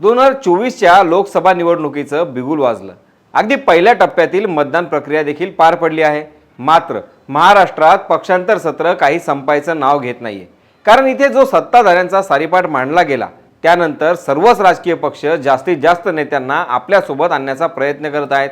दोन हजार चोवीसच्या लोकसभा निवडणुकीचं बिगुल वाजलं. अगदी पहिल्या टप्प्यातील मतदान प्रक्रिया देखील पार पडली आहे. मात्र महाराष्ट्रात पक्षांतर सत्र काही संपायचं नाव घेत नाहीये. कारण इथे जो सत्ताधाऱ्यांचा सारीपाठ मांडला गेला त्यानंतर सर्वच राजकीय पक्ष जास्तीत जास्त नेत्यांना आपल्यासोबत आणण्याचा प्रयत्न करत आहेत.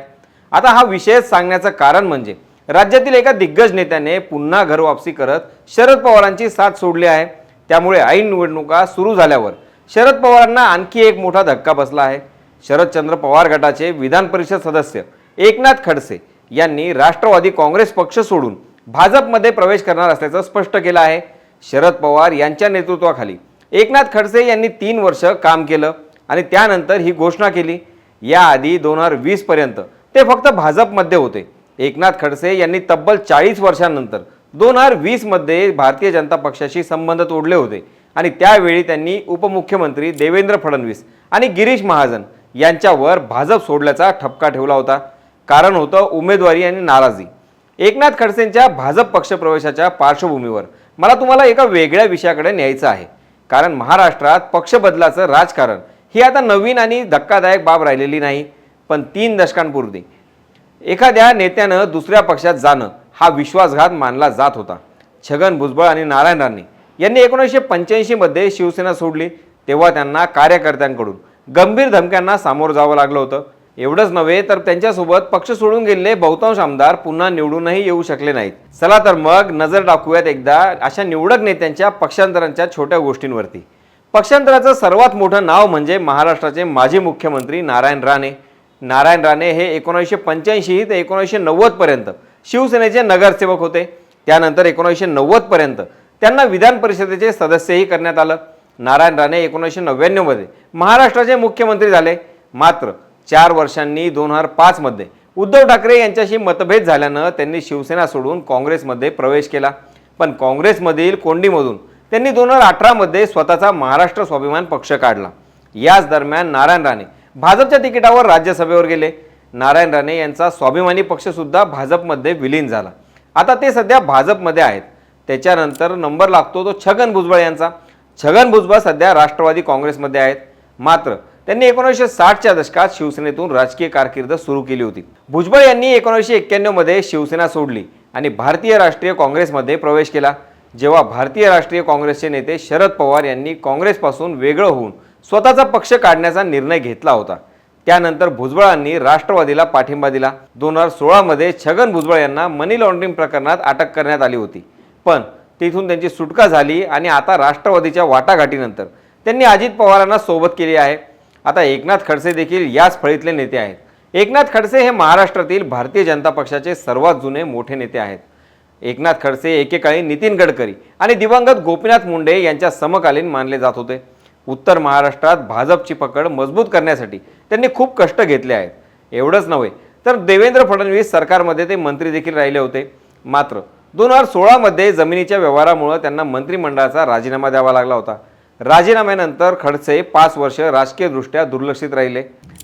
आता हा विषय सांगण्याचं कारण म्हणजे राज्यातील एका दिग्गज नेत्याने पुन्हा घरवापसी करत शरद पवारांची साथ सोडली आहे. त्यामुळे ऐन निवडणुका सुरू झाल्यावर शरद पवारांना आणखी एक मोठा धक्का बसला आहे. शरदचंद्र पवार गटाचे विधान परिषद सदस्य एकनाथ खडसे यांनी राष्ट्रवादी काँग्रेस पक्ष सोडून भाजपमध्ये प्रवेश करणार असल्याचं स्पष्ट केलं आहे. शरद पवार यांच्या नेतृत्वाखाली एकनाथ खडसे यांनी तीन वर्ष काम केलं आणि त्यानंतर ही घोषणा केली. याआधी दोन हजार वीसपर्यंत ते फक्त भाजपमध्ये होते. एकनाथ खडसे यांनी तब्बल चाळीस वर्षांनंतर दोन हजार वीसमध्ये भारतीय जनता पक्षाशी संबंध तोडले होते. आणि त्यावेळी त्यांनी उपमुख्यमंत्री देवेंद्र फडणवीस आणि गिरीश महाजन यांच्यावर भाजप सोडल्याचा ठपका ठेवला होता. कारण होतं उमेदवारी आणि नाराजी. एकनाथ खडसेंच्या भाजप पक्षप्रवेशाच्या पार्श्वभूमीवर मला तुम्हाला एका वेगळ्या विषयाकडे न्यायचं आहे. कारण महाराष्ट्रात पक्ष बदलाचं राजकारण ही आता नवीन आणि धक्कादायक बाब राहिलेली नाही पण तीन दशकांपूर्वी. एखाद्या नेत्यानं दुसऱ्या पक्षात जाणं हा विश्वासघात मानला जात होता. छगन भुजबळ आणि नारायण राणे यांनी एकोणीसशे पंच्याऐंशीमध्ये शिवसेना सोडली तेव्हा त्यांना कार्यकर्त्यांकडून गंभीर धमक्यांना सामोरं जावं लागलं होतं. एवढंच नव्हे तर त्यांच्यासोबत पक्ष सोडून गेलेले बहुतांश आमदार पुन्हा निवडूनही येऊ शकले नाहीत. चला तर मग नजर टाकूयात एकदा अशा निवडक नेत्यांच्या पक्षांतरांच्या छोट्या गोष्टींवरती. पक्षांतराचं सर्वात मोठं नाव म्हणजे महाराष्ट्राचे माजी मुख्यमंत्री नारायण राणे. नारायण राणे हे एकोणीसशे पंच्याऐंशी ते एकोणीसशे नव्वदपर्यंत शिवसेनेचे नगरसेवक होते. त्यानंतर एकोणीसशे नव्वदपर्यंत त्यांना विधान परिषदेचे सदस्यही करण्यात आलं. नारायण राणे एकोणीसशे नव्याण्णवमध्ये महाराष्ट्राचे मुख्यमंत्री झाले. मात्र चार वर्षांनी दोन हजार पाचमध्ये उद्धव ठाकरे यांच्याशी मतभेद झाल्यानं त्यांनी शिवसेना सोडून काँग्रेसमध्ये प्रवेश केला. पण काँग्रेसमधील कोंडीमधून त्यांनी दोन हजार अठरामध्ये स्वतःचा महाराष्ट्र स्वाभिमान पक्ष काढला. याच दरम्यान नारायण राणे भाजपच्या तिकिटावर राज्यसभेवर गेले. नारायण राणे यांचा स्वाभिमानी पक्षसुद्धा भाजपमध्ये विलीन झाला. आता ते सध्या भाजपमध्ये आहेत. त्याच्यानंतर नंबर लागतो तो छगन भुजबळ यांचा. छगन भुजबळ सध्या राष्ट्रवादी काँग्रेसमध्ये आहेत. मात्र त्यांनी एकोणीसशे साठच्या दशकात शिवसेनेतून राजकीय कारकीर्द सुरू केली होती. भुजबळ यांनी एकोणीसशे एक्क्याण्णवमध्ये शिवसेना सोडली आणि भारतीय राष्ट्रीय काँग्रेसमध्ये प्रवेश केला. जेव्हा भारतीय राष्ट्रीय काँग्रेसचे नेते शरद पवार यांनी काँग्रेसपासून वेगळं होऊन स्वतःचा पक्ष काढण्याचा निर्णय घेतला होता. त्यानंतर भुजबळांनी राष्ट्रवादीला पाठिंबा दिला. दोन हजार सोळामध्ये छगन भुजबळ यांना मनी लॉन्ड्रिंग प्रकरणात अटक करण्यात आली होती. पण तिथून त्यांची सुटका झाली आणि आता राष्ट्रवादीच्या वाटाघाटीनंतर त्यांनी अजित पवारांना सोबत केली आहे. आता एकनाथ खडसे देखील याच फळीतले नेते आहेत. एकनाथ खडसे हे महाराष्ट्रातील भारतीय जनता पक्षाचे सर्वात जुने मोठे नेते आहेत. एकनाथ खडसे एकेकाळी नितीन गडकरी आणि दिवंगत गोपीनाथ मुंडे यांच्या समकालीन मानले जात होते. उत्तर महाराष्ट्रात भाजपची पकड मजबूत करण्यासाठी त्यांनी खूप कष्ट घेतले आहेत. एवढंच नव्हे तर देवेंद्र फडणवीस सरकारमध्ये ते मंत्री देखील राहिले होते. मात्र दोन हजार सोळामध्ये जमिनीच्या व्यवहारामुळे त्यांना मंत्रिमंडळाचा राजीनामा द्यावा लागला होता. राजीनाम्यानंतर खडसे पाच वर्ष राजकीयदृष्ट्या दुर्लक्षित राहिले.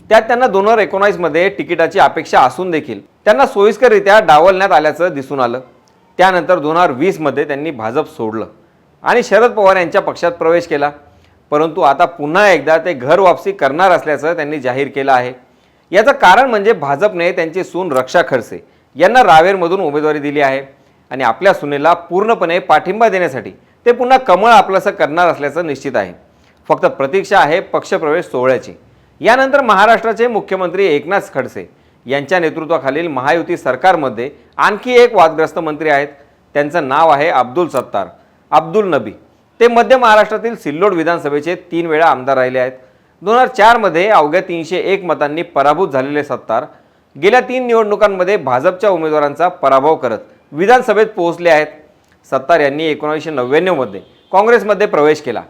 त्यात त्यांना दोन हजार एकोणावीसमध्ये तिकिटाची अपेक्षा असून देखील त्यांना सोयीस्कररित्या डावलण्यात आल्याचं दिसून आलं. त्यानंतर दोन हजार वीसमध्ये त्यांनी भाजप सोडलं आणि शरद पवार यांच्या पक्षात प्रवेश केला. परंतु आता पुन्हा एकदा ते घर वापसी करणार असल्याचं त्यांनी जाहीर केलं आहे. याचं कारण म्हणजे भाजपने त्यांची सून रक्षा खडसे यांना रावेरमधून उमेदवारी दिली आहे. आणि आपल्या सुनेला पूर्णपणे पाठिंबा देण्यासाठी ते पुन्हा कमळ आपलंसं करणार असल्याचं निश्चित आहे. फक्त प्रतीक्षा आहे पक्षप्रवेश सोहळ्याची. यानंतर महाराष्ट्राचे मुख्यमंत्री एकनाथ खडसे यांच्या नेतृत्वाखालील महायुती सरकारमध्ये आणखी एक वादग्रस्त मंत्री आहेत. त्यांचं नाव आहे अब्दुल सत्तार अब्दुल नबी. ते मध्य महाराष्ट्रातील सिल्लोड विधानसभेचे तीन वेळा आमदार राहिले आहेत. दोन हजार चारमध्ये अवघ्या तीनशे एक मतांनी पराभूत झालेले सत्तार गेल्या तीन निवडणुकांमध्ये भाजपच्या उमेदवारांचा पराभव करत विधानसभेत पोहोचले आहेत. सत्तार यांनी एकोणीसशे नव्याण्णवमध्ये काँग्रेसमध्ये प्रवेश केला.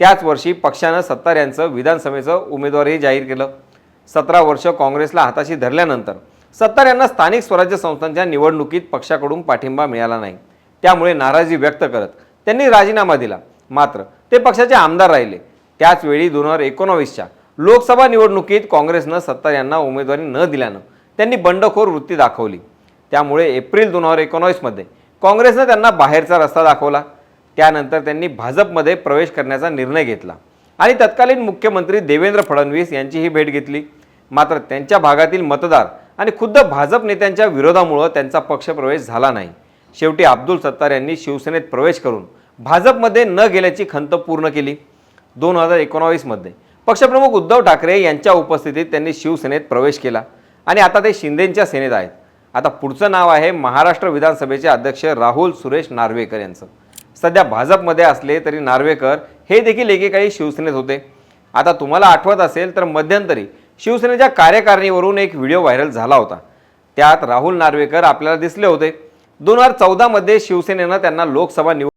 त्याच वर्षी पक्षानं सत्तार यांचं विधानसभेचं उमेदवारही जाहीर केलं. सतरा वर्ष काँग्रेसला हाताशी धरल्यानंतर सत्तार यांना स्थानिक स्वराज्य संस्थांच्या निवडणुकीत पक्षाकडून पाठिंबा मिळाला नाही. त्यामुळे नाराजी व्यक्त करत त्यांनी राजीनामा दिला. मात्र ते पक्षाचे आमदार राहिले. त्याचवेळी दोन हजार एकोणावीसच्या लोकसभा निवडणुकीत काँग्रेसनं सत्तार यांना उमेदवारी न दिल्यानं त्यांनी बंडखोर वृत्ती दाखवली. त्यामुळे एप्रिल दोन हजार एकोणावीसमध्ये काँग्रेसनं त्यांना बाहेरचा रस्ता दाखवला. त्यानंतर त्यांनी भाजपमध्ये प्रवेश करण्याचा निर्णय घेतला. आणि तत्कालीन मुख्यमंत्री देवेंद्र फडणवीस यांची ही भेट घेतली. मात्र त्यांच्या भागातील मतदार आणि खुद्द भाजप नेत्यांच्या विरोधामुळं त्यांचा पक्षप्रवेश झाला नाही. शेवटी अब्दुल सत्तार यांनी शिवसेनेत प्रवेश करून भाजपमध्ये न गेल्याची खंत पूर्ण केली. दोन हजार एकोणावीसमध्ये पक्षप्रमुख उद्धव ठाकरे यांच्या उपस्थितीत त्यांनी शिवसेनेत प्रवेश केला. आणि आता ते शिंदेंच्या सेनेत आहेत. आता पुढचं नाव आहे महाराष्ट्र विधानसभेचे अध्यक्ष राहुल सुरेश नार्वेकर यांचं. सध्या भाजपमध्ये असले तरी नार्वेकर हे देखील एकेकाळी शिवसेनेत होते. आता तुम्हाला आठवत असेल तर मध्यंतरी शिवसेनेच्या कार्यकारिणीवरून एक व्हिडिओ व्हायरल झाला होता. त्यात राहुल नार्वेकर आपल्याला दिसले होते. दोन हजार चौदामध्ये शिवसेनेनं त्यांना लोकसभा निवड